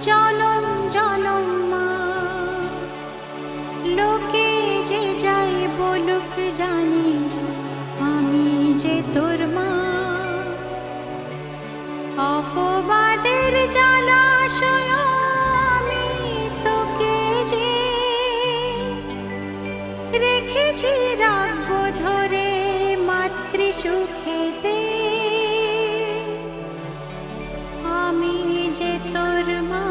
জনম জনম মা। লোকে যে যাই বলুক জানিস, আমি যে তোর মা। অপবাদের জলাশয় আমি তোকে যে। রেখেছি রাখব ধরে মাতৃ সুখেতে আমি যে তোর মা।